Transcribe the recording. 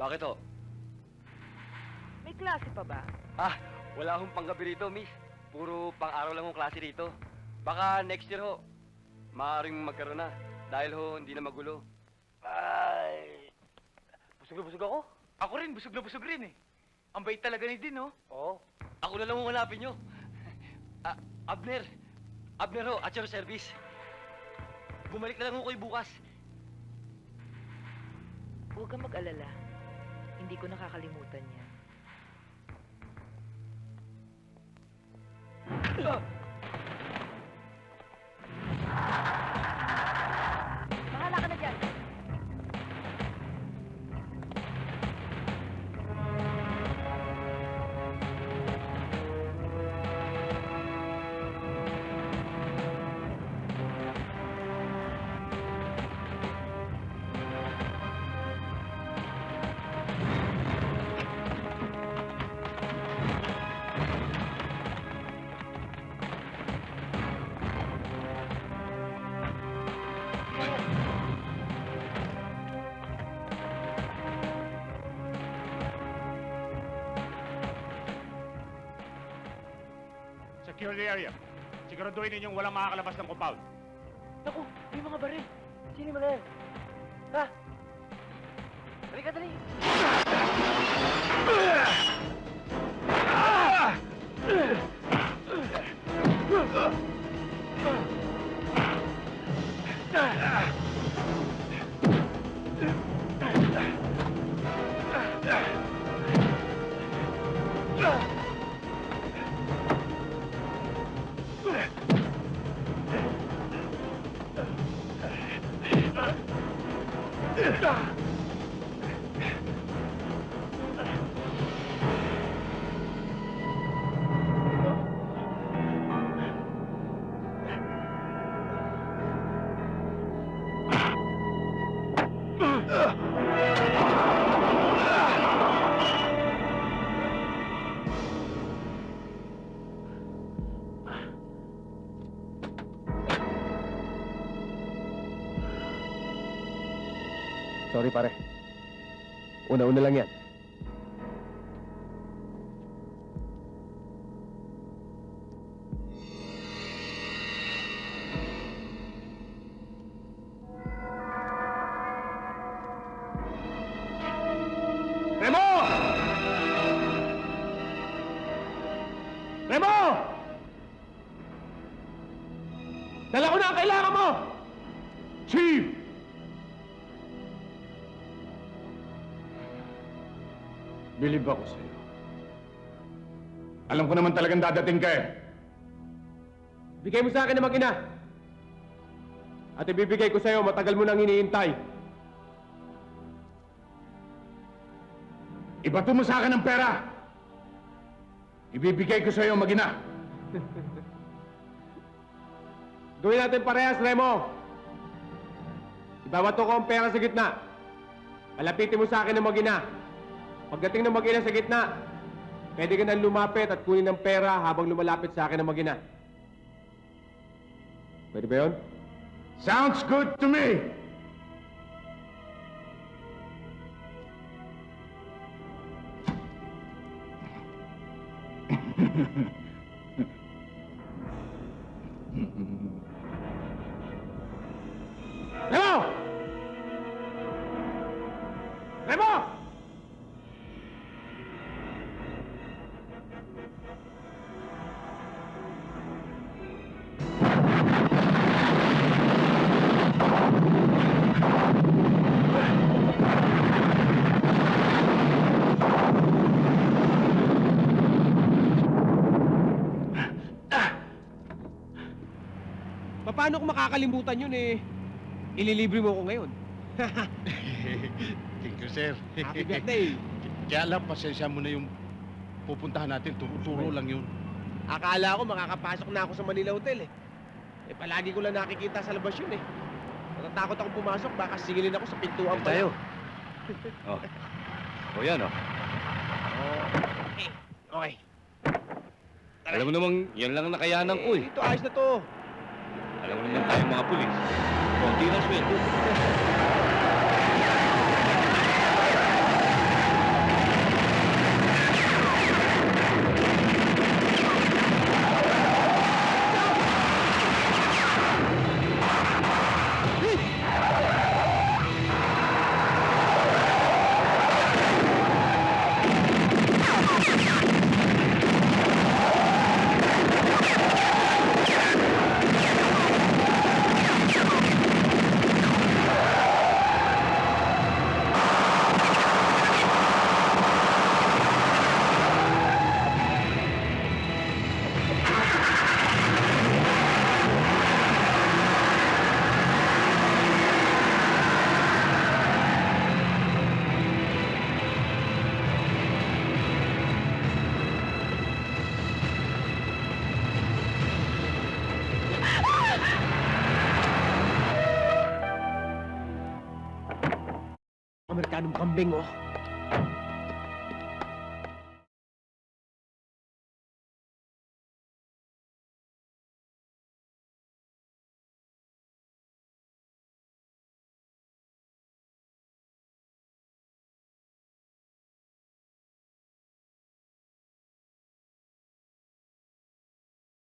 Bakit ho? May klase pa ba? Ah, wala akong panggabi rito, miss. Puro pang-araw lang ang klase rito. Baka next year ho, maaaring magkaroon na. Dahil ho, hindi na magulo. Ay, busog na busog ako. Ako rin, busog na busog rin eh. Ang bait talaga ni Din, no? Oo. Ako na lang ang hanapin nyo. Ah, Abner. Abner ho, at your service. Bumalik na lang ho kayo bukas. Huwag kang mag-alala. Hindi ko nakakalimutan yan. Bahala Secure the area. Siguraduhin ninyong walang makakalabas ng compound. Naku, may mga baril. Sino mo na yan? Ha? Halika, dali. Ugh! Sorry pare. Una-una lang yan. Remo! Remo! Dala ko na ang kailangan mo! Bilib ako sa'yo. Alam ko naman talagang dadating ka eh. Bigay mo sa akin ng mag-ina. At ibibigay ko sa'yo, matagal mo nang iniintay. Ibato mo sa akin ang pera. Ibibigay ko sa'yo magina. Gawin natin parehas, Remo. Ibabato ko ang pera sa gitna. Palapitin mo sa akin ng mag-ina. Pagdating ng mag-ina sa gitna, pwede ka nang lumapit at kunin ng pera habang lumalapit sa akin ng mag-ina. Pwede ba yun? Sounds good to me. Remo! Remo! Paano ko makakalimutan yun eh? Ililibre mo ko ngayon. Thank you, sir. Happy birthday! Kaya lang, pasensya mo na yung pupuntahan natin. Turo-turo lang yun. Akala ko makakapasok na ako sa Manila Hotel eh. Eh palagi ko lang nakikita sa labas yun eh. Natatakot akong pumasok, baka singilin ako sa pintuan pa. Tayo. oh. O yan, oh. Okay. Okay. Alam mo namang, yan lang ang nakayanan ko eh. Ito, ayos na to. Alam mo naman tayong mga pulis. Konti na sweldo. Amerikanong kambing, oh.